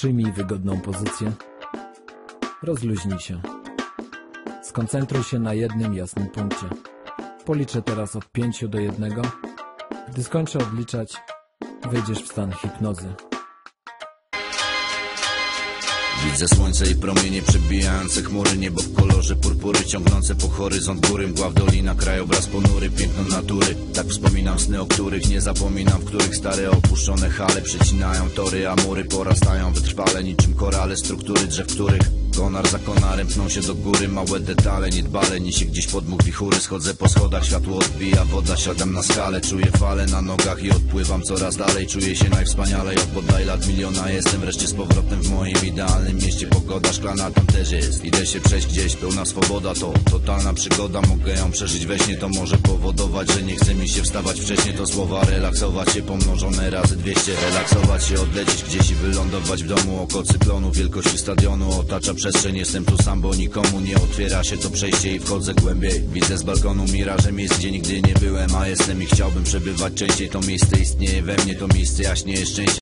Przyjmij wygodną pozycję. Rozluźnij się. Skoncentruj się na jednym jasnym punkcie. Policzę teraz od 5 do 1. Gdy skończę odliczać, wejdziesz w stan hipnozy. Widzę słońce i promienie przebijające chmury Niebo w kolorze purpury ciągnące po horyzont góry Mgła w dolina, krajobraz ponury, piękno natury Tak wspominam sny, o których nie zapominam W których stare opuszczone hale przecinają tory A mury porastają wytrwale niczym korale Struktury drzew, których konar za konarem Pną się do góry, małe detale niedbale Niesie gdzieś podmuch wichury, schodzę po schodach Światło odbija, woda, siadam na skalę Czuję fale na nogach i odpływam coraz dalej. Czuję się najwspanialej od bodaj lat miliona. Jestem wreszcie z powrotem w moim idealnym mieście. Pogoda szklana tam też jest. Idę się przejść gdzieś, pełna swoboda. To totalna przygoda, mogę ją przeżyć we śnie. To może powodować, że nie chce mi się wstawać wcześniej To słowa relaksować się pomnożone razy 200 Relaksować się, odlecieć gdzieś i wylądować w domu. Oko cyklonu, wielkości stadionu Otacza przestrzeń, jestem tu sam, bo nikomu nie otwiera się to przejście i wchodzę głębiej. Widzę z balkonu miraże miejsc, gdzie nigdy nie byłem A jestem i chciałbym przebywać częściej. To miejsce istnieje we mnie, to miejsce jaśnieje szczęście